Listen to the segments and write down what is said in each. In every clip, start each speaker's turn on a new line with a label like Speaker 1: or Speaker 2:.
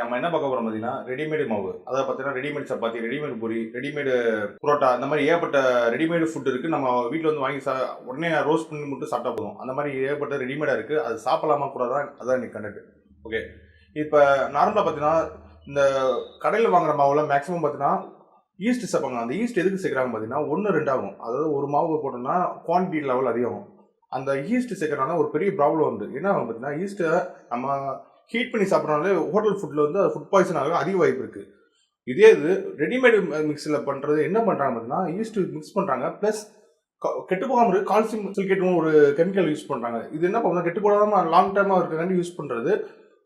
Speaker 1: நம்ம என்ன பார்க்க போறோம் பார்த்தீங்கன்னா ரெடிமேடு மாவு. அதாவது பார்த்தீங்கன்னா readymade chapati readymade puri readymade parotta அந்த மாதிரி ஏகப்பட்ட ரெடிமேடு ஃபுட் இருக்கு. நம்ம வீட்டில் வந்து வாங்கி சா உடனே ரோஸ்ட் பண்ணி மட்டும் சாப்பிட்டா போதும். அந்த மாதிரி ஏகப்பட்ட ரெடிமேடாக இருக்கு. அது சாப்பிடலாமா கூடாதான் அதான் இன்னைக்கு கண்டக்ட் ஓகே இப்போ நார்மலாக பார்த்தீங்கன்னா இந்த கடையில் வாங்குற மாவுல மேக்ஸிமம் பார்த்தீங்கன்னா ஈஸ்ட் சேர்ப்பாங்க. அந்த ஈஸ்ட் எதுக்கு சேர்க்குறாங்க பார்த்தீங்கன்னா ஒன்று ரெண்டாகும் அதாவது ஒரு மாவு போட்டோம்னா குவான்டிட்டி லெவல் அதிகம் அந்த ஈஸ்ட் சேர்க்கறனால ஒரு பெரிய ப்ராப்ளம் உண்டு. என்ன பார்த்தீங்கன்னா ஈஸ்ட்டை நம்ம ஹீட் பண்ணி சாப்பிட்றனாலே ஹோட்டல் ஃபுட்டில் வந்து அது ஃபுட் பாய்சன் ஆக அதிக வாய்ப்பு இருக்குது இதே இது ரெடிமேடு மிக்ஸில் பண்ணுறது என்ன பண்ணுறாங்க பார்த்தீங்கன்னா ஈஸ்ட் மிக்ஸ் பண்ணுறாங்க ப்ளஸ் கெட்டு போகாமல் இருக்கு கால்சியம் சிலிக்கேட்னு ஒரு கெமிக்கல் யூஸ் பண்ணுறாங்க இது என்ன பண்ணுறது கெட்டு போடாமல் லாங் டைமாக இருக்கிறாங்க யூஸ் பண்ணுறது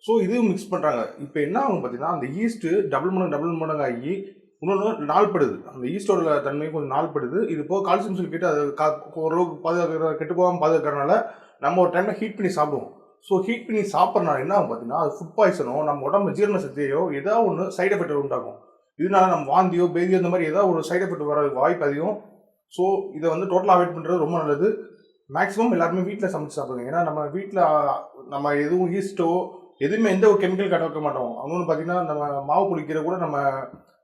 Speaker 1: ஸோ இதுவும் மிக்ஸ் பண்ணுறாங்க இப்போ என்ன ஆகும் பார்த்தீங்கன்னா அந்த ஈஸ்ட்டு டபுள் மடங்கு டபுள் மடங்கு ஆகி இன்னொன்று நாள்படுது. அந்த ஈஸ்டோட தன்மை கொஞ்சம் நாள்படுது. இது போக கால்சியம் சிலிக்கேட் அது கா- ஓரளவுக்கு பாதுகாக்கிற கெட்டு போகாமல் பாதுகாக்கிறனால நம்ம ஒரு டைமில் ஹீட் பண்ணி சாப்பிடுவோம். ஸோ ஹீட் பண்ணி சாப்பிட்றனால என்ன பார்த்தீங்கன்னா அது ஃபுட் பாய்சனோ நம்ம உடம்பு ஜீரண சக்தியோ ஏதாவது ஒன்று சைடு எஃபெக்ட் உண்டாகும். இதனால நம்ம வாந்தியோ பேதியோ இந்த மாதிரி ஏதாவது ஒரு சைடு எஃபெக்ட் வர வாய்ப்பு அதிகம். ஸோ இதை வந்து டோட்டலாக அவாய்ட் பண்ணுறது ரொம்ப நல்லது. மேக்ஸிமம் எல்லாருமே வீட்டில் சமைச்சு சாப்பிடுங்க. ஏன்னா நம்ம வீட்டில் நம்ம எதுவும் ஈஸ்ட்டோ எதுவுமே எந்த ஒரு கெமிக்கல் கட்ட வைக்க மாட்டோம். அவங்க பார்த்தீங்கன்னா நம்ம மாவு புளிக்கிற கூட நம்ம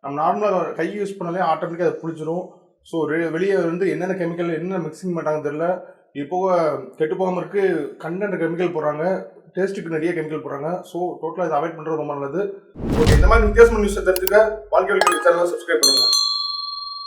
Speaker 1: நம்ம நார்மலாக கை யூஸ் பண்ணாலே ஆட்டோமேட்டிக்காக அது புளிச்சிடும் ஸோ வெளியே வந்து என்னென்ன கெமிக்கல் என்னென்ன மிக்சிங் பண்ணுறாங்கன்னு தெரியல. இப்போ கெட்டு போகாமல் இருக்கு கண்டென்ட் கெமிக்கல் போடுறாங்க டேஸ்ட்டுக்கு நிறைய கெமிக்கல் போடுறாங்க. ஸோ டோட்டலாக இதை அவாய்ட் பண்ணுறது ரொம்ப நல்லது. ஓகே இந்த மாதிரி வித்தியாசமான நியூஸை தெரிஞ்சுக்க வாழ்க்கை சேனலை சப்ஸ்கிரைப் பண்ணுங்கள்